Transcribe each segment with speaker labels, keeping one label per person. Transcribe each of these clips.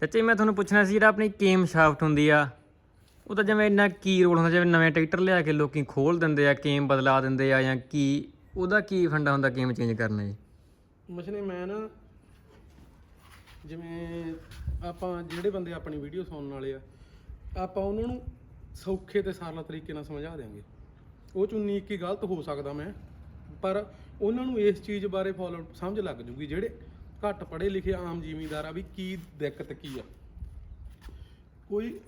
Speaker 1: ਚਾਚਾ ਜੀ ਮੈਂ ਤੁਹਾਨੂੰ ਪੁੱਛਣਾ ਸੀ, ਜਿਹੜਾ ਆਪਣੀ ਕੇਮ ਸ਼ਾਫਟ ਹੁੰਦੀ ਆ, ਉਹ ਤਾਂ ਜਿਵੇਂ ਇੰਨਾ ਕੀ ਰੋਲ ਹੁੰਦਾ, ਜਿਵੇਂ ਨਵੇਂ ਟਰੈਕਟਰ ਲਿਆ ਕੇ ਲੋਕੀ ਖੋਲ ਦਿੰਦੇ ਆ, ਕੇਮ ਬਦਲਾ ਦਿੰਦੇ ਆ, ਜਾਂ ਕੀ, ਉਹਦਾ ਕੀ ਫੰਡਾ ਹੁੰਦਾ ਕੇਮ ਚੇਂਜ ਕਰਨਾ ਜੀ
Speaker 2: ਮਸ਼ਨੇ ਮੈਂ ਨਾ ਜਿਵੇਂ ਆਪਾਂ ਜਿਹੜੇ ਬੰਦੇ ਆਪਣੀ ਵੀਡੀਓ ਸੁਣਨ ਵਾਲੇ ਆ, ਆਪਾਂ ਉਹਨਾਂ ਨੂੰ ਸੌਖੇ ਤੇ ਸਰਲ ਤਰੀਕੇ ਨਾਲ ਸਮਝਾ ਦਿਆਂਗੇ। ਉਹ ਚ ਉਨੀ ਕੀ ਗਲਤ ਹੋ ਸਕਦਾ ਮੈਂ, ਪਰ ਉਹਨਾਂ ਨੂੰ ਇਸ ਚੀਜ਼ ਬਾਰੇ ਫੋਲੋ ਸਮਝ ਲੱਗ ਜੂਗੀ, ਜਿਹੜੇ ਘੱਟ ਪੜ੍ਹੇ ਲਿਖੇ ਆਮ ਜ਼ਿਮੀਂਦਾਰ ਆ ਵੀ ਕੀ ਦਿੱਕਤ ਕੀ ਆ? ਕੋਈ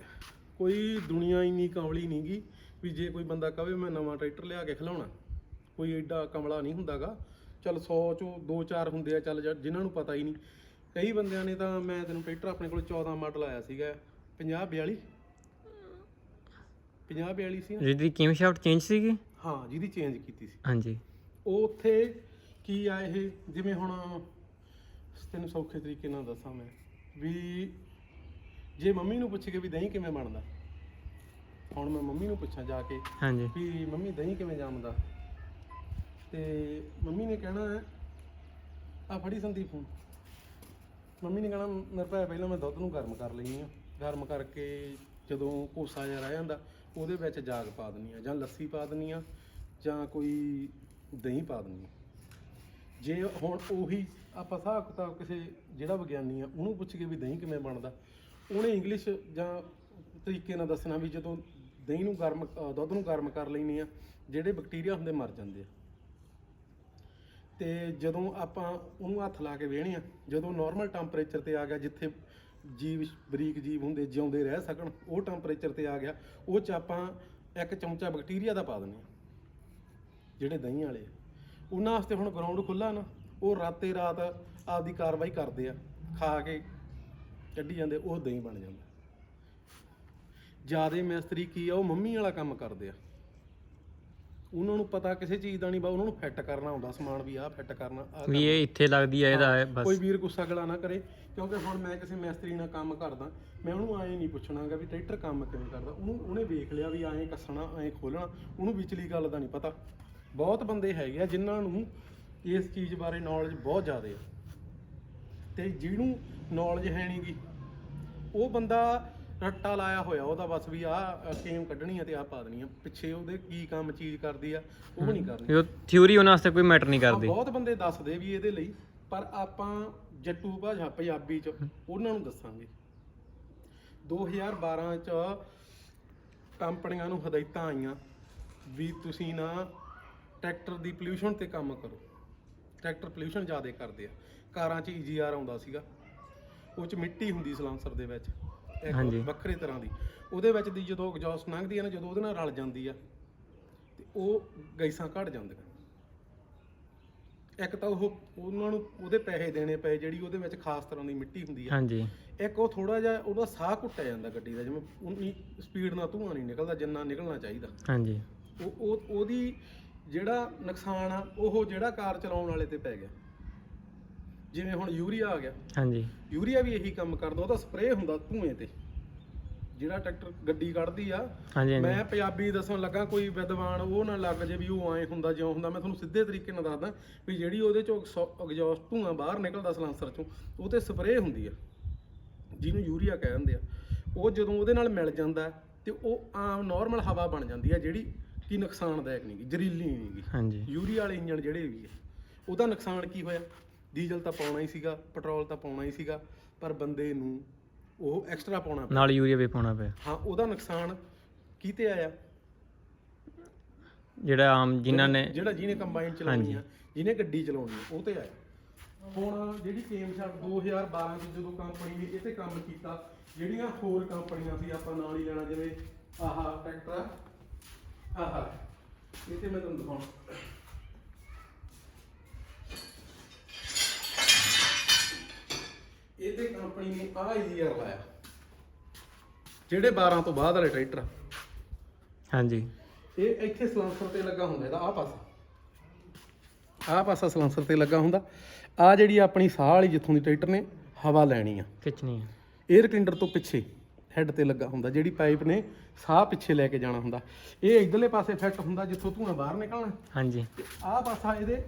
Speaker 2: ਕੋਈ ਦੁਨੀਆ ਇੰਨੀ ਕਮਲੀ ਨਹੀਂਗੀ ਵੀ ਜੇ ਕੋਈ ਬੰਦਾ ਕਵੇ ਮੈਂ ਨਵਾਂ ਟਰੈਕਟਰ ਲਿਆ ਕੇ ਖਿਲਾਉਣਾ। ਕੋਈ ਐਡਾ ਕਮਲਾ ਨਹੀਂ ਹੁੰਦਾਗਾ। ਚੱਲ 100 ਚੋਂ 2-4 ਹੁੰਦੇ ਆ ਚੱਲ ਜਿਨ੍ਹਾਂ ਨੂੰ ਪਤਾ ਹੀ ਨਹੀਂ। ਕਈ ਬੰਦਿਆਂ ਨੇ ਤਾਂ ਮੈਂ ਤੈਨੂੰ ਟਰੈਕਟਰ ਆਪਣੇ ਕੋਲ 14 ਮਾਡਲ ਆਇਆ ਸੀਗਾ। 50 42 50 42 ਸੀ?
Speaker 1: ਜਿਹਦੀ ਕੇਮ ਸ਼ਾਫਟ ਚੇਂਜ ਸੀਗੀ?
Speaker 2: ਹਾਂ ਜਿਹਦੀ ਚੇਂਜ ਕੀਤੀ ਸੀ।
Speaker 1: ਹਾਂਜੀ।
Speaker 2: ਉਹ ਉੱਥੇ ਕੀ ਆ ਇਹ? ਜਿਵੇਂ ਹੁਣ ਤੈਨੂੰ ਸੌਖੇ ਤਰੀਕੇ ਨਾਲ ਦੱਸਾਂ ਮੈਂ ਵੀ ਜੇ ਮੰਮੀ ਨੂੰ ਪੁੱਛ ਕੇ ਵੀ ਦਹੀਂ ਕਿਵੇਂ ਬਣਦਾ ਹੁਣ ਮੈਂ ਮੰਮੀ ਨੂੰ ਪੁੱਛਾਂ ਜਾ ਕੇ
Speaker 1: ਹਾਂਜੀ।
Speaker 2: ਵੀ ਮੰਮੀ ਦਹੀਂ ਕਿਵੇਂ ਜੰਮਦਾ ਤੇ ਮੰਮੀ ਨੇ ਕਹਿਣਾ ਆ ਫੜੀ ਸੰਦੀਪ ਫੋਨ ਮੰਮੀ ਨੇ ਕਹਿਣਾ ਮੇਰੇ ਭਾਈ ਪਹਿਲਾਂ ਮੈਂ ਦੁੱਧ ਨੂੰ ਗਰਮ ਕਰ ਲੈਣੀ ਆ ਗਰਮ ਕਰਕੇ ਜਦੋਂ ਕੋਸਾ ਜਿਹਾ ਰਹਿ ਜਾਂਦਾ ਉਹਦੇ ਵਿੱਚ ਜਾਗ ਪਾ ਦਿੰਨੀ ਆ ਜਾਂ ਲੱਸੀ ਪਾ ਦਿੰਨੀ ਆ ਜਾਂ ਕੋਈ ਦਹੀਂ ਪਾ ਦਿੰਨੀ ਆ ਜੇ ਹੁਣ ਉਹੀ ਆਪਾਂ ਹਿਸਾਬ ਕਿਤਾਬ ਕਿਸੇ ਜਿਹੜਾ ਵਿਗਿਆਨੀ ਆ, ਉਹਨੂੰ ਪੁੱਛ ਕੇ ਵੀ ਦਹੀਂ ਕਿਵੇਂ ਬਣਦਾ? ਉਹਨੇ ਇੰਗਲਿਸ਼ ਜਾਂ ਤਰੀਕੇ ਨਾਲ ਦੱਸਣਾ ਵੀ ਜਦੋਂ ਦਹੀਂ ਨੂੰ ਗਰਮ ਦੁੱਧ ਨੂੰ ਗਰਮ ਕਰ ਲੈਣੀ ਆ, ਜਿਹੜੇ ਬੈਕਟੀਰੀਆ ਹੁੰਦੇ ਮਰ ਜਾਂਦੇ ਆ। ਤੇ ਜਦੋਂ ਆਪਾਂ ਉਹਨੂੰ ਹੱਥ ਲਾ ਕੇ ਵੇਹਣੇ ਆ, ਜਦੋਂ ਨਾਰਮਲ ਟੈਂਪਰੇਚਰ ਤੇ ਆ ਗਿਆ, ਜਿੱਥੇ ਜੀਵ, ਬਰੀਕ ਜੀਵ ਹੁੰਦੇ ਜਿਉਂਦੇ ਰਹਿ ਸਕਣ, ਉਹ ਟੈਂਪਰੇਚਰ ਤੇ ਆ ਗਿਆ, ਉਹ ਚ ਆਪਾਂ ਇੱਕ ਚਮਚਾ ਬੈਕਟੀਰੀਆ ਦਾ ਪਾ ਦਿੰਦੇ ਆ, ਜਿਹੜੇ ਦਹੀਂ ਵਾਲੇ ਆ। ਉਹਨਾਂ ਵਾਸਤੇ ਹੁਣ ਗਰਾਊਂਡ ਖੁੱਲਾ ਨਾ ਉਹ ਰਾਤੇ ਰਾਤ ਆਪਦੀ ਕਾਰਵਾਈ ਕਰਦੇ ਆ ਖਾ ਕੇ ਕੱਢੀ ਜਾਂਦੇ ਉਹ ਦਹੀਂ ਬਣ ਜਾਂਦਾ। ਜਿਆਦੇ ਮਿਸਤਰੀ ਕੀ ਆ ਉਹ ਮੰਮੀ ਵਾਲਾ ਕੰਮ ਕਰਦੇ ਆ। ਉਹਨਾਂ ਨੂੰ ਪਤਾ ਕਿਸੇ ਚੀਜ਼ ਦਾ ਨਹੀਂ ਬਾ ਉਹਨਾਂ ਨੂੰ ਫਿੱਟ ਕਰਨਾ ਹੁੰਦਾ ਸਮਾਨ ਵੀ ਆਹ ਫਿੱਟ ਕਰਨਾ ਆਹ
Speaker 1: ਵੀ ਇਹ ਇੱਥੇ ਲੱਗਦੀ ਆ ਇਹਦਾ ਇਹ
Speaker 2: ਕੋਈ
Speaker 1: ਬਸ।
Speaker 2: ਵੀਰ ਗੁੱਸਾ ਗਲਾ ਨਾ ਕਰੇ ਕਿਉਂਕਿ ਹੁਣ ਮੈਂ ਕਿਸੇ ਮਿਸਤਰੀ ਨਾਲ ਕੰਮ ਕਰਦਾ ਮੈਂ ਉਹਨੂੰ ਐਂ ਨਹੀਂ ਪੁੱਛਣਾਗਾ ਵੀ ਟਰੈਕਟਰ ਕੰਮ ਕਿਵੇਂ ਕਰਦਾ ਉਹਨੂੰ ਉਹਨੇ ਵੇਖ ਲਿਆ ਵੀ ਐਂ ਕੱਸਣਾ ਐਂ ਖੋਲਣਾ ਉਹਨੂੰ ਵਿਚਲੀ ਗੱਲ ਦਾ ਨਹੀਂ ਪਤਾ। ਬਹੁਤ ਬੰਦੇ ਹੈਗੇ ਆ ਜਿਨ੍ਹਾਂ ਨੂੰ ਇਸ ਚੀਜ਼ ਬਾਰੇ ਨੌਲੇਜ ਬਹੁਤ ਜ਼ਿਆਦਾ ਆ। ਤੇ ਜਿਹਨੂੰ ਨੌਲੇਜ ਹੈ ਨਹੀਂਗੀ ਉਹ ਬੰਦਾ ਰੱਟਾ ਲਾਇਆ ਹੋਇਆ ਉਹਦਾ ਬਸ ਵੀ ਆਹ ਕੇਮ ਕੱਢਣੀ ਆ ਤੇ ਆਹ ਪਾ ਦੇਣੀ ਆ। ਪਿੱਛੇ ਉਹਦੇ ਕੀ ਕੰਮ ਚੀਜ਼ ਕਰਦੀ ਆ ਉਹ ਨਹੀਂ ਕਰਨੀ।
Speaker 1: ਉਹ ਥਿਊਰੀ ਉਹਨਾਂ ਵਾਸਤੇ ਕੋਈ ਮੈਟਰ ਨਹੀਂ
Speaker 2: ਹਾਂ,
Speaker 1: ਕਰਦੀ।
Speaker 2: ਬਹੁਤ ਬੰਦੇ ਦੱਸਦੇ ਵੀ ਇਹਦੇ ਲਈ ਪਰ ਆਪਾਂ ਜੱਟੂ ਭਾਸ਼ਾ ਪੰਜਾਬੀ ਚ ਉਹਨਾਂ ਨੂੰ ਦੱਸਾਂਗੇ। 2012 ਚ ਕੰਪਨੀਆਂ ਨੂੰ ਹਦਾਇਤਾਂ ਆਈਆਂ ਵੀ ਤੁਸੀਂ ਨਾ ਟਰੈਕਟਰ ਦੀ ਪੋਲਿਊਸ਼ਨ ਤੇ ਕੰਮ ਕਰੋ। ਟਰੈਕਟਰ ਪੋਲਿਊਸ਼ਨ ਜ਼ਿਆਦਾ ਕਰਦੇ ਆ। ਕਾਰਾਂ 'ਚ ਈਜੀਆਰ ਆਉਂਦਾ ਸੀਗਾ। ਉਹ 'ਚ ਮਿੱਟੀ ਹੁੰਦੀ ਸਲਾਂਸਰ ਦੇ ਵਿੱਚ। ਇੱਕ
Speaker 1: ਹਾਂਜੀ।
Speaker 2: ਵੱਖਰੇ ਤਰ੍ਹਾਂ ਦੀ। ਉਹਦੇ ਵਿੱਚ ਦੀ ਜਦੋਂ ਐਗਜ਼ੌਸਟ ਲੰਘਦੀ ਆ ਨਾ ਜਦੋਂ ਉਹਦੇ ਨਾਲ ਰਲ ਜਾਂਦੀ ਆ ਤੇ ਉਹ ਗੈਸਾਂ ਘਟ ਜਾਂਦੀਆਂ। ਇੱਕ ਤਾਂ ਉਹ ਉਹਨਾਂ ਨੂੰ ਉਹਦੇ ਪੈਸੇ ਦੇਣੇ ਪਏ ਜਿਹੜੀ ਉਹਦੇ ਵਿੱਚ ਖਾਸ ਤਰ੍ਹਾਂ ਦੀ ਮਿੱਟੀ ਹੁੰਦੀ ਆ।
Speaker 1: ਹਾਂਜੀ।
Speaker 2: ਇੱਕ ਉਹ ਥੋੜਾ ਜਿਹਾ ਉਹਦਾ ਸਾਹ ਘੁੱਟਿਆ ਜਾਂਦਾ ਗੱਡੀ ਦਾ। ਜਿਵੇਂ ਉਨੀ ਸਪੀਡ ਨਾਲ ਧੂਆਂ ਨਹੀਂ ਨਿਕਲਦਾ ਜਿੰਨਾ ਨਿਕਲਣਾ ਚਾਹੀਦਾ।
Speaker 1: ਹਾਂਜੀ।
Speaker 2: ਉਹ ਉਹਦੀ ਜਿਹੜਾ ਨੁਕਸਾਨ ਆ ਉਹ ਜਿਹੜਾ ਕਾਰ ਚਲਾਉਣ ਵਾਲੇ ਤੇ ਪੈ ਗਿਆ। ਜਿਵੇਂ ਹੁਣ ਯੂਰੀਆ ਆ ਗਿਆ।
Speaker 1: ਹਾਂਜੀ।
Speaker 2: ਯੂਰੀਆ ਵੀ ਇਹੀ ਕੰਮ ਕਰਦਾ ਉਹਦਾ ਸਪਰੇਅ ਹੁੰਦਾ ਧੂਏ ਤੇ। ਜਿਹੜਾ ਟਰੈਕਟਰ ਗੱਡੀ ਕੱਢਦੀ ਆ
Speaker 1: ਹਾਂਜੀ ਹਾਂਜੀ।
Speaker 2: ਮੈਂ ਪੰਜਾਬੀ ਦੱਸਣ ਲੱਗਾ ਕੋਈ ਵਿਦਵਾਨ ਉਹ ਨਾ ਲੱਗ ਜੇ ਵੀ ਉਹ ਐਂ ਹੁੰਦਾ ਜਿਉਂ ਹੁੰਦਾ ਮੈਂ ਤੁਹਾਨੂੰ ਸਿੱਧੇ ਤਰੀਕੇ ਨਾਲ ਦੱਸਦਾ ਵੀ ਜਿਹੜੀ ਉਹਦੇ ਚੋਂ ਐਗਜ਼ੌਸਟ ਧੂਆਂ ਬਾਹਰ ਨਿਕਲਦਾ ਸਲਾਂਸਰ ਚੋਂ ਉਹ ਤੇ ਸਪਰੇਅ ਹੁੰਦੀ ਆ। ਜਿਹਨੂੰ ਯੂਰੀਆ ਕਹਿ ਦਿੰਦੇ ਆ। ਉਹ ਜਦੋਂ ਉਹਦੇ ਨਾਲ ਮਿਲ ਜਾਂਦਾ ਤੇ ਉਹ ਆਮ ਨਾਰਮਲ ਹਵਾ ਬਣ ਜਾਂਦੀ ਆ ਜਿਹੜੀ ਕਿ ਨੁਕਸਾਨਦਾਇਕ ਨਹੀਂਗੀ ਜ਼ਹਿਰੀਲੀ ਨਹੀਂਗੀ
Speaker 1: ਹਾਂਜੀ।
Speaker 2: ਯੂਰੀਆ ਵਾਲੇ ਇੰਜਣ ਜਿਹੜੇ ਵੀ ਆ ਉਹਦਾ ਨੁਕਸਾਨ ਕੀ ਹੋਇਆ? ਡੀਜ਼ਲ ਤਾਂ ਪਾਉਣਾ ਹੀ ਸੀਗਾ ਪੈਟਰੋਲ ਤਾਂ ਪਾਉਣਾ ਹੀ ਸੀਗਾ ਪਰ ਬੰਦੇ ਨੂੰ ਉਹ ਐਕਸਟਰਾ ਪਾਉਣਾ ਪਿਆ।
Speaker 1: ਨਾਲ ਯੂਰੀਆ ਵੀ ਪਾਉਣਾ ਪਿਆ।
Speaker 2: ਹਾਂ ਉਹਦਾ ਨੁਕਸਾਨ ਕੀਤੇ ਆਇਆ?
Speaker 1: ਜਿਹੜਾ ਆਮ ਜਿਨ੍ਹਾਂ ਨੇ
Speaker 2: ਜਿਹੜਾ ਜਿਹਨੇ ਕੰਬਾਈਨ ਚਲਾਉਣੀ ਆ ਜਿਹਨੇ ਗੱਡੀ ਚਲਾਉਣੀ ਆ ਉਹ ਤੇ ਆਇਆ। ਹੁਣ ਜਿਹੜੀ ਕੇਮ ਸ਼ਾਟ 2012 ਚ ਜਦੋਂ ਕੰਪਨੀ ਨੇ ਇਹ ਤੇ ਕੰਮ ਕੀਤਾ ਜਿਹੜੀਆਂ ਹੋਰ ਕੰਪਨੀਆਂ ਸੀ ਆਪਾਂ ਨਾਲ ਹੀ ਲੈਣਾ ਜਿਵੇਂ ਆਹ ਟਰੈਕਟਰ ਆ, ਆਹ ਇਹ ਤੇ ਮੈਂ ਤੁਹਾਨੂੰ ਦਿਖਾਉਣਾ। ਇਹ ਤੇ ਕੰਪਨੀ ਨੇ ਆਹ ਈਅਰ ਲਾਇਆ। ਜਿਹੜੇ 12 ਤੋਂ ਬਾਅਦ ਵਾਲੇ ਟਰੈਕਟਰ ਆ।
Speaker 1: ਹਾਂਜੀ।
Speaker 2: ਇਹ ਇੱਥੇ ਸਲਾਂਸਰ ਤੇ ਲੱਗਾ ਹੁੰਦਾ ਇਹਦਾ ਆਹ ਪਾਸਾ। ਆਹ ਪਾਸਾ ਸਲਾਂਸਰ ਤੇ ਲੱਗਾ ਹੁੰਦਾ। ਆ ਜਿਹੜੀ ਆਪਣੀ ਸਾਹ ਵਾਲੀ ਜਿੱਥੋਂ ਦੀ ਟਰੈਕਟਰ ਨੇ ਹਵਾ ਲੈਣੀ ਆ।
Speaker 1: ਖਿੱਚਣੀ ਆ।
Speaker 2: 에ਅਰ ਕਲਿੰਡਰ ਤੋਂ ਪਿੱਛੇ। ਹੈੱਡ ਤੇ ਲੱਗਾ ਹੁੰਦਾ ਜਿਹੜੀ ਪਾਈਪ ਨੇ ਸਾਹ ਪਿੱਛੇ ਲੈ ਕੇ ਜਾਣਾ ਹੁੰਦਾ। ਇਹ ਇਧਰਲੇ ਪਾਸੇ ਫਿੱਟ ਹੁੰਦਾ ਜਿੱਥੋਂ ਧੂਆਂ ਬਾਹਰ ਨਿਕਲਣਾ।
Speaker 1: ਹਾਂਜੀ।
Speaker 2: ਤੇ ਆਹ ਪਾਸਾ ਇਹਦੇ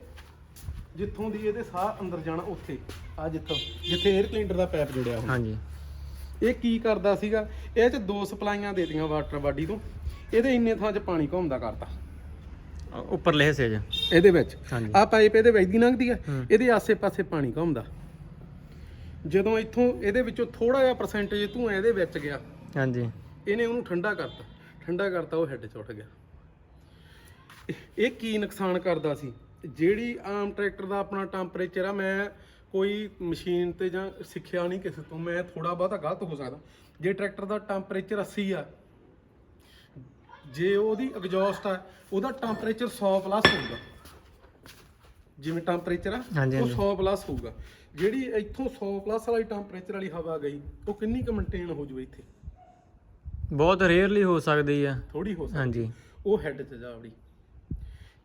Speaker 2: ਜਿੱਥੋਂ ਦੀ ਇਹਦੇ ਸਾਹ ਅੰਦਰ ਜਾਣਾ ਉੱਥੇ ਆ ਜਿੱਥੋਂ ਜਿੱਥੇ 에ਅਰ ਕਲਿੰਡਰ ਦਾ ਪਾਈਪ ਜੁੜਿਆ ਹੁੰਦਾ।
Speaker 1: ਹਾਂਜੀ।
Speaker 2: ਇਹ ਕੀ ਕਰਦਾ ਸੀਗਾ? ਇਹ ਚ ਦੋ ਸਪਲਾਈਆਂ ਦੇ ਦਿੱਤੀਆਂ ਵਾਟਰ ਬਾਡੀ ਤੋਂ। ਇਹਦੇ ਇੰਨੇ ਥਾਂ 'ਚ ਪਾਣੀ ਘੁੰਮਦਾ ਕਰਤਾ।
Speaker 1: ਅ- ਉੱਪਰਲੇ ਹਿੱਸੇ 'ਚ।
Speaker 2: ਇਹਦੇ ਵਿੱਚ।
Speaker 1: ਹਾਂਜੀ।
Speaker 2: ਆ ਪਾਈਪ ਇਹਦੇ ਵਿੱਚ ਦੀ ਲੰਘਦੀ ਆ। ਇਹਦੇ ਆਸੇ-ਪਾਸੇ ਪਾਣੀ ਘੁੰਮਦਾ। ਜਦੋਂ ਇੱਥੋਂ ਇਹਦੇ ਵਿੱਚੋਂ ਥੋੜਾ ਜਿਹਾ ਪਰਸੈਂਟੇਜ ਧੂਆਂ ਇਹਦੇ ਵਿੱਚ ਗਿਆ
Speaker 1: ਹਾਂਜੀ।
Speaker 2: ਇਹਨੇ ਉਹਨੂੰ ਠੰਡਾ ਕਰਤਾ। ਠੰਡਾ ਕਰਤਾ ਉਹ ਹੈੱਡ 'ਚ ਉੱਠ ਗਿਆ। ਇਹ- ਕੀ ਨੁਕਸਾਨ ਕਰਦਾ ਸੀ? ਜਿਹੜੀ ਆਮ ਟਰੈਕਟਰ ਦਾ ਆਪਣਾ ਟੈਂਪਰੇਚਰ ਆ ਮੈਂ ਕੋਈ ਮਸ਼ੀਨ ਤੇ ਜਾਂ ਸਿੱਖਿਆ ਨਹੀਂ ਕਿਸੇ ਤੋਂ ਮੈਂ ਥੋੜਾ ਬਹੁਤਾ ਗਲਤ ਹੋ ਸਕਦਾ। ਜੇ ਟਰੈਕਟਰ ਦਾ ਟੈਂਪਰੇਚਰ 80 ਆ ਜੇ ਉਹਦੀ ਐਗਜ਼ੌਸਟ ਆ ਉਹਦਾ ਟੈਂਪਰੇਚਰ 100 ਪਲੱਸ ਹੋਊਗਾ। ਜਿਵੇਂ ਟੈਂਪਰੇਚਰ ਆ ਉਹ
Speaker 1: ਹਾਂਜੀ।
Speaker 2: 100 ਪਲੱਸ ਹੋਊਗਾ। ਜਿਹੜੀ ਇੱਥੋਂ 100 ਪਲੱਸ ਵਾਲੀ ਟੈਂਪਰੇਚਰ ਵਾਲੀ ਹਵਾ ਗਈ ਉਹ ਕਿੰਨੀ ਕੁ ਮੇਨਟੇਨ ਹੋ ਜੂ ਇੱਥੇ?
Speaker 1: ਬਹੁਤ ਰੇਅਰਲੀ ਹੋ ਸਕਦੀ ਆ।
Speaker 2: ਥੋੜੀ ਹੋ ਸਕਦੀ।
Speaker 1: ਹਾਂਜੀ।
Speaker 2: ਉਹ ਹੈੱਡ 'ਚ ਜਾ ਵੜੀ।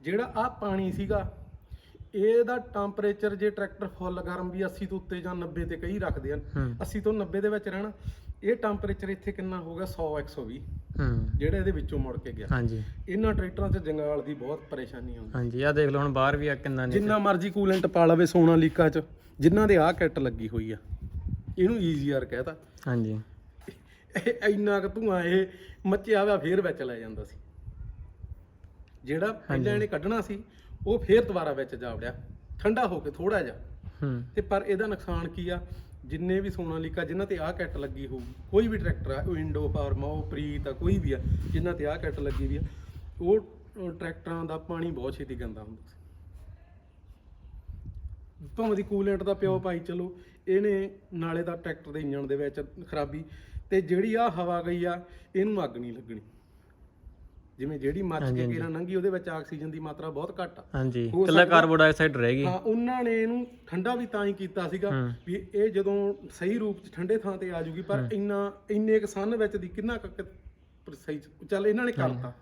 Speaker 2: ਜਿਹੜਾ ਆ ਪਾਣੀ ਸੀਗਾ ਇਹਦਾ ਟੈਂਪਰੇਚਰ ਜੇ ਟਰੈਕਟਰ ਫੁੱਲ ਗਰਮ ਵੀ 80 ਤੋਂ ਉੱਤੇ ਜਾਂ 90 ਤੇ ਕਈ ਰੱਖਦੇ ਹਨ
Speaker 1: ਹੂੰ।
Speaker 2: 80 ਤੋਂ 90 ਦੇ ਵਿੱਚ ਰਹਿਣਾ ਇਹ ਟੈਂਪਰੇਚਰ ਇੱਥੇ ਕਿੰਨਾ ਹੋਊਗਾ? 100 120
Speaker 1: ਹੂੰ।
Speaker 2: ਜਿਹੜਾ ਇਹਦੇ ਵਿੱਚੋਂ ਮੁੜ ਕੇ ਗਿਆ।
Speaker 1: ਹਾਂਜੀ।
Speaker 2: ਇਹਨਾਂ ਟਰੈਕਟਰਾਂ 'ਚ ਜੰਗਾਲ ਦੀ ਬਹੁਤ ਪਰੇਸ਼ਾਨੀ ਆਉਂਦੀ।
Speaker 1: ਹਾਂਜੀ ਆ ਦੇਖ ਲਓ ਹੁਣ ਬਾਹਰ ਵੀ ਆ ਕਿੰਨਾ ਨੇ
Speaker 2: ਜਿੰਨਾ ਮਰਜ਼ੀ ਕੂਲੈਂਟ ਪਾ ਲਵੇ ਸੋਨਾ ਲੀਕਾ 'ਚ ਜਿਨ੍ਹਾਂ ਦੇ ਆਹ ਕਿੱਟ ਲੱਗੀ ਹੋਈ ਆ। ਇਹਨੂੰ ਈਜ਼ੀਆਰ ਕਹਿਤਾ।
Speaker 1: ਹਾਂਜੀ।
Speaker 2: ਇਹ ਇੰਨਾ ਕੁ ਧੂਆਂ ਇਹ ਮੱਚਿਆ ਹੋਇਆ ਫੇਰ ਵਿੱਚ ਲੈ ਜਾਂਦਾ ਸੀ। ਜਿਹੜਾ ਪਹਿਲਾਂ ਇਹਨੇ ਕੱਢਣਾ ਸੀ ਉਹ ਫੇਰ ਦੁਬਾਰਾ ਵਿੱਚ ਜਾ ਵੜਿਆ। ਠੰਡਾ ਹੋ ਕੇ ਥੋੜਾ ਜਿਹਾ।
Speaker 1: ਹੂੰ।
Speaker 2: ਤੇ ਪਰ ਇਹਦਾ ਨੁਕਸਾਨ ਕੀ ਆ? ਜਿੰਨੇ ਵੀ ਸੋਨਾਲੀਕਾ, ਜਿਨ੍ਹਾਂ ਤੇ ਆਹ ਕੈਟ ਲੱਗੀ ਹੋਊਗੀ ਕੋਈ ਵੀ ਟਰੈਕਟਰ ਆ ਉਹ ਇੰਡੋ ਫਾਰਮਾ ਉਹ ਪ੍ਰੀਤ ਆ, ਕੋਈ ਵੀ ਆ, ਜਿਨ੍ਹਾਂ ਤੇ ਆਹ ਕੈਟ ਲੱਗੀ ਵੀ ਆ, ਉਹ ਉਹ ਟਰੈਕਟਰਾਂ ਦਾ ਪਾਣੀ ਬਹੁਤ ਛੇਤੀ ਗੰਦਾ ਹੁੰਦਾ ਸੀ। ਭਾਵੇਂ ਦੀ ਕੂਲੈਂਟ ਦਾ ਪਿਓ ਪਾਈ ਚਲੋ, ਇਹਨੇ ਨਾਲੇ ਦਾ ਟਰੈਕਟਰ ਦੇ ਇੰਜਣ ਦੇ ਵਿੱਚ ਖਰਾਬੀ, ਤੇ ਜਿਹੜੀ ਆ ਹਵਾ ਗਈ ਆ, ਇਹਨੂੰ ਅੱਗ ਨਹੀਂ ਲੱਗਣੀ। ਜਿਵੇਂ ਜਿਹੜੀ ਮੱਚ ਕੇ
Speaker 1: ਹਾਂਜੀ।
Speaker 2: ਕਿਰਾਂ ਲੰਘੀ ਉਹਦੇ ਵਿੱਚ ਆਕਸੀਜਨ ਦੀ ਮਾਤਰਾ ਬਹੁਤ ਘੱਟ ਆ।
Speaker 1: ਹਾਂਜੀ
Speaker 2: ਹੋ
Speaker 1: ਕੱਲਾ
Speaker 2: ਸਕਦਾ-
Speaker 1: ਕਾਰਬਨ ਡਾਈਆਕਸਾਈਡ ਰਹੇਗੀ
Speaker 2: ਹਾਂ ਉਹਨਾਂ ਨੇ ਇਹਨੂੰ ਠੰਡਾ ਵੀ ਤਾਂ ਹੀ ਕੀਤਾ ਸੀਗਾ। ਵੀ ਇਹ ਜਦੋਂ ਸਹੀ ਰੂਪ ਚ ਠੰਡੇ ਥਾਂ ਤੇ ਆ ਜੂਗੀ ਪਰ ਇੰਨਾ ਇੰਨੇ ਸਨ ਵਿੱਚ ਦੀ ਕਿੰਨਾ ਕੁ ਕੁ ਪਰ ਸਹੀ ਚੱਲ ਇਹਨਾਂ ਨੇ ਕਰਤਾ।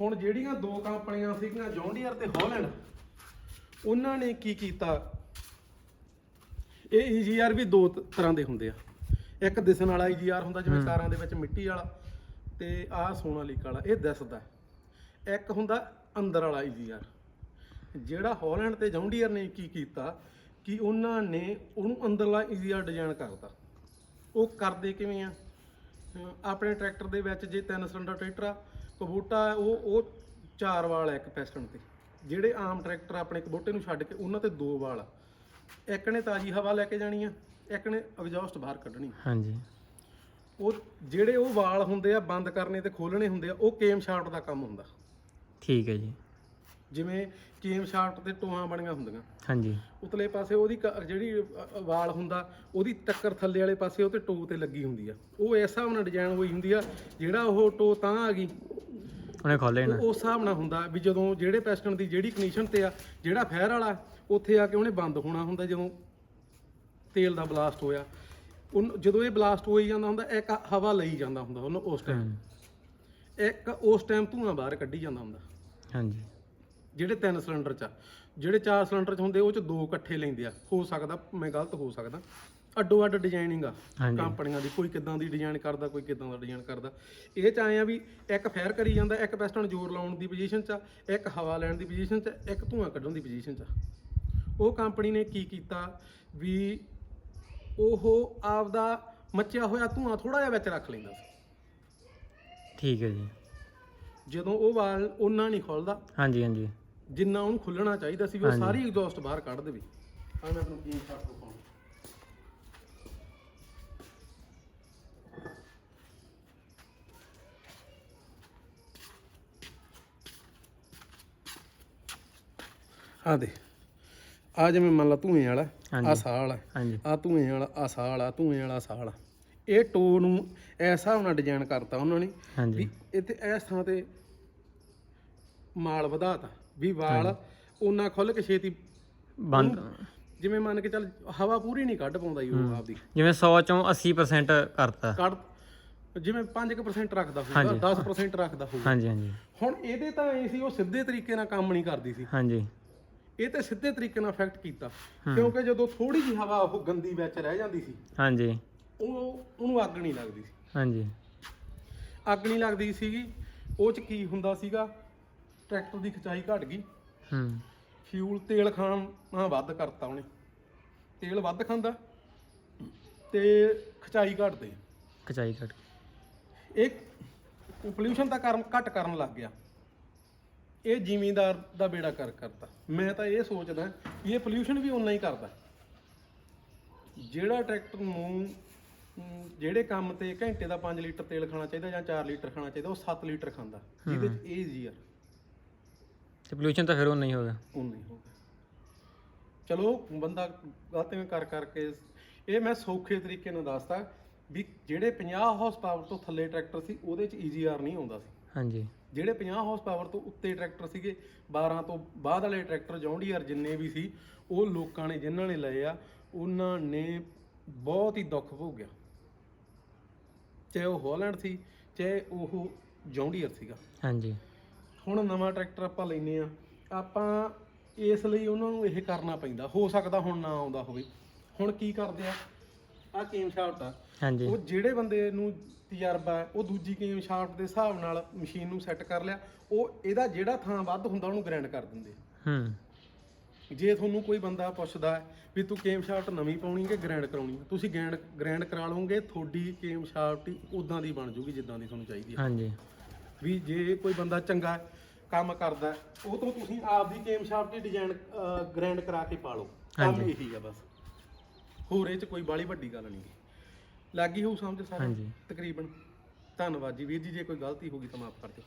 Speaker 2: ਹੁਣ ਜਿਹੜੀਆਂ ਦੋ ਕੰਪਨੀਆਂ ਸੀਗੀਆਂ ਜੌਂਡੀਅਰ ਤੇ ਹੌਲੈਂਡ ਉਹਨਾਂ ਨੇ ਕੀ ਕੀਤਾ? ਇਹ ਈਜੀਆਰ ਵੀ ਦੋ ਤਰ੍ਹਾਂ ਦੇ ਹੁੰਦੇ ਆ। ਇੱਕ ਦਿਸਣ ਵਾਲਾ ਈਜੀਆਰ ਹੁੰਦਾ ਜਿਵੇਂ ਕਾਰਾਂ ਦੇ ਵਿੱਚ ਮਿੱਟੀ ਵਾਲਾ। ਤੇ ਆਹ ਸੋਨਾਲੀਕਾ ਵਾਲਾ, ਇਹ ਦਿਸਦਾ ਇੱਕ ਹੁੰਦਾ ਅੰਦਰ ਵਾਲਾ ਈਜੀਆਰ ਜਿਹੜਾ ਹਾਲੈਂਡ ਤੇ ਜੌਂਡੀਅਰ ਨੇ ਕੀ ਕੀਤਾ ਕਿ ਉਹਨਾਂ ਨੇ ਉਹਨੂੰ ਅੰਦਰਲਾ ਈਜ਼ੀਆਰ ਡਿਜ਼ਾਈਨ ਕਰਤਾ। ਉਹ ਕਰਦੇ ਕਿਵੇਂ ਆ? ਆਪਣੇ ਟਰੈਕਟਰ ਦੇ ਵਿੱਚ ਜੇ ਤਿੰਨ ਸਿਲੰਡਰ ਟਰੈਕਟਰ ਆ, ਕਬੂਟਾ ਉਹ ਉਹ ਚਾਰ ਵਾਲ ਆ ਇੱਕ ਪੈਸਟਨ ਤੇ। ਜਿਹੜੇ ਆਮ ਟਰੈਕਟਰ ਆਪਣੇ ਕਬੂਟੇ ਨੂੰ ਛੱਡ ਕੇ ਉਹਨਾਂ ਤੇ ਦੋ ਵਾਲ ਆ। ਇੱਕ ਨੇ ਤਾਜ਼ੀ ਹਵਾ ਲੈ ਕੇ ਜਾਣੀ ਆ, ਇੱਕ ਨੇ ਐਗਜ਼ੌਸਟ ਬਾਹਰ ਕੱਢਣੀ
Speaker 1: ਹਾਂਜੀ।
Speaker 2: ਉਹ ਜਿਹੜੇ ਉਹ ਵਾਲ ਹੁੰਦੇ ਆ ਬੰਦ ਕਰਨੇ ਤੇ ਖੋਲਣੇ ਹੁੰਦੇ ਆ ਉਹ ਕੇਮ ਸ਼ਾਫਟ ਦਾ ਕੰਮ ਹੁੰਦਾ।
Speaker 1: ਠੀਕ ਹੈ ਜੀ।
Speaker 2: ਜਿਵੇਂ ਕੇਮ ਸ਼ਾਫਟ ਤੇ ਟੋਆਂ ਬਣੀਆਂ ਹੁੰਦੀਆਂ।
Speaker 1: ਹਾਂਜੀ।
Speaker 2: ਉਤਲੇ ਪਾਸੇ ਉਹਦੀ ਕ- ਜਿਹੜੀ ਅ, ਅ, ਵਾਲ ਹੁੰਦਾ ਉਹਦੀ ਟੱਕਰ ਥੱਲੇ ਵਾਲੇ ਪਾਸੇ ਉਹ ਤੇ ਟੋ ਤੇ ਲੱਗੀ ਹੁੰਦੀ ਆ। ਉਹ ਇਸ ਹਿਸਾਬ ਨਾਲ ਡਿਜ਼ਾਈਨ ਹੋਈ ਹੁੰਦੀ ਆ ਜਿਹੜਾ ਉਹ ਟੋ ਤਾਂ ਆ ਗਈ
Speaker 1: ਉਹਨੇ ਖੋਲੇ ਨਾ
Speaker 2: ਉਹ ਉਸ ਹਿਸਾਬ ਨਾਲ ਹੁੰਦਾ ਵੀ ਜਦੋਂ ਜਿਹੜੇ ਪੈਸਟਨ ਦੀ ਜਿਹੜੀ ਕੰਡੀਸ਼ਨ ਤੇ ਆ ਜਿਹੜਾ ਫਾਇਰ ਵਾਲਾ ਉੱਥੇ ਆ ਕੇ ਉਹਨੇ ਬੰਦ ਹੋਣਾ ਹੁੰਦਾ ਜਦੋਂ ਤੇਲ ਦਾ ਬਲਾਸਟ ਹੋਇਆ। ਉਹਨੂੰ ਜਦੋਂ ਇਹ ਬਲਾਸਟ ਹੋਈ ਜਾਂਦਾ ਹੁੰਦਾ ਇੱਕ ਹਵਾ ਲਈ ਜਾਂਦਾ ਹੁੰਦਾ ਉਹਨੂੰ ਉਸ ਟਾਈਮ ਇੱਕ ਉਸ ਟਾਈਮ ਧੂਆਂ ਬਾਹਰ ਕੱਢੀ ਜਾਂਦਾ ਹੁੰਦਾ।
Speaker 1: ਹਾਂਜੀ।
Speaker 2: ਜਿਹੜੇ ਤਿੰਨ ਸਿਲੰਡਰ ਚ ਆ। ਜਿਹੜੇ ਚਾਰ ਸਿਲੰਡਰ ਚ ਹੁੰਦੇ ਉਹ ਚ ਦੋ ਇਕੱਠੇ ਲੈਂਦੇ ਆ। ਹੋ ਸਕਦਾ ਮੈਂ ਗਲਤ ਹੋ ਸਕਦਾ। ਅੱਡੋ ਅੱਡ ਡਿਜ਼ਾਈਨਿੰਗ ਆ।
Speaker 1: ਹਾਂਜੀ।
Speaker 2: ਕੰਪਨੀਆਂ ਦੀ ਕੋਈ ਕਿਦਾਂ ਦੀ ਡਿਜ਼ਾਈਨ ਕਰਦਾ ਕੋਈ ਕਿਦਾਂ ਦਾ ਡਿਜ਼ਾਈਨ ਕਰਦਾ। ਇਹ ਚ ਆਏ ਆ ਵੀ ਇੱਕ ਫਾਇਰ ਕਰੀ ਜਾਂਦਾ ਇੱਕ ਪਿਸਟਨ ਜ਼ੋਰ ਲਾਉਣ ਦੀ ਪੋਜੀਸ਼ਨ ਚ ਆ, ਇੱਕ ਹਵਾ ਲੈਣ ਦੀ ਪੋਜੀਸ਼ਨ ਚ ਆ, ਇੱਕ ਧੂਆਂ ਕੱਢਣ ਦੀ ਪੋਜੀਸ਼ਨ ਚ ਆ। ਉਹ ਕੰਪਨੀ ਨੇ ਕੀ ਕੀਤਾ ਵੀ ਉਹ ਆਪਦਾ ਮੱਚਿਆ ਹੋਇਆ ਧੂਆਂ ਥੋੜਾ ਜਿਹਾ ਵਿੱਚ ਰੱਖ ਲੈਂਦਾ ਸੀ।
Speaker 1: ਠੀਕ ਹੈ ਜੀ।
Speaker 2: ਜਦੋਂ ਉਹ ਵਾਲ ਉਹਨਾਂ ਨਹੀਂ ਖੁੱਲਦਾ
Speaker 1: ਹਾਂਜੀ ਹਾਂਜੀ।
Speaker 2: ਜਿੰਨਾ ਉਹਨੂੰ ਖੁੱਲਣਾ ਚਾਹੀਦਾ ਸੀ ਵੀ ਉਹ
Speaker 1: ਹਾਂਜੀ।
Speaker 2: ਸਾਰੀ ਐਗਜ਼ੌਸਟ ਬਾਹਰ ਕੱਢ ਦੇਵੇ। ਆ ਮੈਂ ਤੁਹਾਨੂੰ ਕੀ ਕਰ ਆ ਦੇ ਆ ਜਿਵੇਂ ਮੰਨ ਲਾ ਧੂਏ ਵਾਲਾ ਆ। ਸਾਹ ਵਾਲਾ
Speaker 1: ਹਾਂਜੀ।
Speaker 2: ਆ ਧੂਏ ਵਾਲਾ ਆ ਸਾਹ ਵਾਲਾ ਧੂਏ ਵਾਲਾ ਸਾਹ ਵਾਲਾ ਇਹ ਟੋ ਨੂੰ ਹਿਸਾਬ ਨਾਲ ਡਿਜ਼ਾਈਨ ਕਰਤਾ ਉਹਨਾਂ ਨੇ
Speaker 1: ਹਾਂਜੀ।
Speaker 2: ਵੀ ਇੱਥੇ ਇਸ ਥਾਂ ਤੇ ਮਾਲ ਵਧਾਤਾ ਵੀ ਵਾਲ ਉਹਨਾਂ ਖੁੱਲ ਕੇ ਛੇਤੀ
Speaker 1: ਬੰਦ
Speaker 2: ਜਿਵੇਂ ਮੰਨ ਕੇ ਚੱਲ ਹਵਾ ਪੂਰੀ ਨਹੀਂ ਕੱਢ ਪਾਉਂਦਾ ਉਹ ਆਪਦੀ।
Speaker 1: ਜਿਵੇਂ 100 ਚੋਂ 80% ਕਰਤਾ।
Speaker 2: ਕੱਢ ਜਿਵੇਂ 5% ਰੱਖਦਾ ਹੋਊਗਾ
Speaker 1: ਹਾਂਜੀ।
Speaker 2: 10% ਰੱਖਦਾ ਹੋਊਗਾ।
Speaker 1: ਹਾਂਜੀ ਹਾਂਜੀ।
Speaker 2: ਹੁਣ ਇਹਦੇ ਤਾਂ ਇਹ ਸੀ ਉਹ ਸਿੱਧੇ ਤਰੀਕੇ ਨਾਲ ਕੰਮ ਨਹੀਂ ਕਰਦੀ ਸੀ।
Speaker 1: ਹਾਂਜੀ।
Speaker 2: ਇਹ ਤੇ ਸਿੱਧੇ ਤਰੀਕੇ ਨਾਲ ਇਫੈਕਟ ਕੀਤਾ। ਕਿਉਂਕਿ ਜਦੋਂ ਥੋੜੀ ਜਿਹੀ ਹਵਾ ਉਹ ਗੰਦੀ ਵਿੱਚ ਰਹਿ ਜਾਂਦੀ ਸੀ
Speaker 1: ਹਾਂਜੀ।
Speaker 2: ਉਹ ਉਹਨੂੰ ਅੱਗ ਨਹੀਂ ਲੱਗਦੀ ਸੀ।
Speaker 1: ਹਾਂਜੀ।
Speaker 2: ਅੱਗ ਨਹੀਂ ਲੱਗਦੀ ਸੀਗੀ ਉਹ ਚ ਕੀ ਹੁੰਦਾ ਸੀਗਾ ਟਰੈਕਟਰ ਦੀ ਖਚਾਈ ਘਟ ਗਈ।
Speaker 1: ਹੂੰ।
Speaker 2: ਫਿਊਲ ਤੇਲ ਖਾਣਾ ਵੱਧ ਕਰਤਾ ਉਹਨੇ। ਤੇਲ ਵੱਧ ਖਾਂਦਾ ਤੇ ਖਚਾਈ ਘਟਦੇ।
Speaker 1: ਕਚਾਈ ਘਟ
Speaker 2: ਇਹ ਪੋਲੂਸ਼ਨ ਤਾਂ ਕਰਨ ਘੱਟ ਕਰਨ ਲੱਗ ਗਿਆ। ਇਹ ਜ਼ਿਮੀਂਦਾਰ ਦਾ ਬੇੜਾ ਕਰ ਕਰਤਾ ਮੈਂ ਤਾਂ ਇਹ ਸੋਚਦਾ ਵੀ ਇਹ ਪੋਲੂਸ਼ਨ ਵੀ ਉਨਾ ਹੀ ਕਰਦਾ। ਜਿਹੜਾ ਟਰੈਕਟਰ ਨੂੰ ਜਿਹੜੇ ਕੰਮ ਤੇ ਘੰਟੇ ਦਾ 5 ਲੀਟਰ ਤੇਲ ਖਾਣਾ ਚਾਹੀਦਾ ਜਾਂ 4 ਲੀਟਰ ਖਾਣਾ ਚਾਹੀਦਾ ਉਹ 7 ਲੀਟਰ ਖਾਂਦਾ। ਜਿਹਦੇ ਚ ਇਹ ਜ਼ੀਰ
Speaker 1: ਤੇ ਪੋਲੂਸ਼ਨ ਤਾਂ ਫਿਰ ਉਹ ਨਹੀਂ ਹੋਗਾ
Speaker 2: ਉਨਾ ਹੀ ਹੋਗਾ ਚਲੋ ਬੰਦਾ ਗਲਤੀਆਂ ਕਰ ਕਰਕੇ ਇਹ ਮੈਂ ਸੌਖੇ ਤਰੀਕੇ ਨਾਲ ਦੱਸਦਾ ਵੀ ਜਿਹੜੇ 50 ਹਾਰਸ ਪਾਵਰ ਤੋਂ ਥੱਲੇ ਟਰੈਕਟਰ ਸੀ ਉਹਦੇ ਚ ਈਜੀਆਰ ਨਹੀਂ ਆਉਂਦਾ ਸੀ।
Speaker 1: ਹਾਂਜੀ।
Speaker 2: ਜਿਹੜੇ 50 ਹਾਰਸ ਪਾਵਰ ਤੋਂ ਉੱਤੇ ਟਰੈਕਟਰ ਸੀਗੇ 12 ਤੋਂ ਬਾਅਦ ਵਾਲੇ ਟਰੈਕਟਰ ਜੌਂਡੀਆਰ ਜਿੰਨੇ ਵੀ ਸੀ ਉਹ ਲੋਕਾਂ ਨੇ ਜਿਨ੍ਹਾਂ ਨੇ ਲਏ ਆ ਉਹਨਾਂ ਨੇ ਬਹੁਤ ਹੀ ਦੁੱਖ ਭੋਗਿਆ। ਚਾਹੇ ਉਹ ਹਾਲੈਂਡ ਸੀ ਚਾਹੇ ਉਹ ਜੌਂਡੀਆਰ ਸੀਗਾ।
Speaker 1: ਹਾਂਜੀ।
Speaker 2: ਹੁਣ ਨਵਾਂ ਟਰੈਕਟਰ ਆਪਾਂ ਲੈਨੇ ਆ ਆਪਾਂ ਇਸ ਲਈ ਉਹਨਾਂ ਨੂੰ ਇਹ ਕਰਨਾ ਪੈਂਦਾ। ਹੋ ਸਕਦਾ ਹੁਣ ਨਾ ਆਉਂਦਾ ਹੋਵੇ। ਹੁਣ ਕੀ ਕਰਦੇ ਆ? ਆ ਕੇਮ ਸ਼ਾਫਟ ਆ।
Speaker 1: ਹਾਂਜੀ।
Speaker 2: ਉਹ ਜਿਹੜੇ ਬੰਦੇ ਨੂੰ ਤਜਰਬਾ ਹੈ ਉਹ ਦੂਜੀ ਕੇਮ ਸ਼ਾਫਟ ਦੇ ਹਿਸਾਬ ਨਾਲ ਮਸ਼ੀਨ ਨੂੰ ਸੈੱਟ ਕਰ ਲਿਆ ਉਹ ਇਹਦਾ ਜਿਹੜਾ ਥਾਂ ਵੱਧ ਹੁੰਦਾ ਉਹਨੂੰ ਗ੍ਰਾਈਂਡ ਕਰ ਦਿੰਦੇ।
Speaker 1: ਹੂੰ।
Speaker 2: ਜੇ ਤੁਹਾਨੂੰ ਕੋਈ ਬੰਦਾ ਪੁੱਛਦਾ ਵੀ ਤੂੰ ਕੇਮ ਸ਼ਾਫਟ ਨਵੀਂ ਪਾਉਣੀ ਕਿ ਗ੍ਰਾਈਂਡ ਕਰਾਉਣੀ ਹੈ ਤੁਸੀਂ ਗ੍ਰਾਈਂਡ ਗ੍ਰਾਈਂਡ ਕਰਾ ਲਓਗੇ ਤੁਹਾਡੀ ਕੇਮ ਸ਼ਾਫਟ ਉਦਾਂ ਦੀ ਬਣ ਜੂਗੀ ਜਿੱਦਾਂ ਦੀ ਤੁਹਾਨੂੰ ਚਾਹੀਦੀ ਹੈ
Speaker 1: ਹਾਂਜੀ।
Speaker 2: ਵੀ ਜੇ ਕੋਈ ਬੰਦਾ ਚੰਗਾ ਕੰਮ ਕਰਦਾ ਉਹ ਤੋਂ ਤੁਸੀਂ ਆਪ ਦੀ ਕੇਮ ਸ਼ਾਫਟ ਦੀ ਡਿਜ਼ਾਈਨ ਗ੍ਰਾਈਂਡ ਕਰਾ ਕੇ ਪਾ ਲਓ। ਕੰਮ
Speaker 1: ਹਾਂਜੀ।
Speaker 2: ਇਹੀ ਆ ਬਸ। ਹੋਰ ਇਹ ਚ ਕੋਈ ਬਾਲੀ ਵੱਡੀ ਗੱਲ ਨਹੀਂ। ਲੱਗੀ ਹੋਊ ਸਮਝ ਸਾਰਾ?
Speaker 1: ਹਾਂਜੀ।
Speaker 2: ਤਕਰੀਬਨ। ਧੰਨਵਾਦ ਜੀ। ਵੀਰ ਜੀ ਜੇ ਕੋਈ ਗਲਤੀ ਹੋ ਗਈ ਤਾਂ ਮਾਫ ਕਰ ਦਿਓ।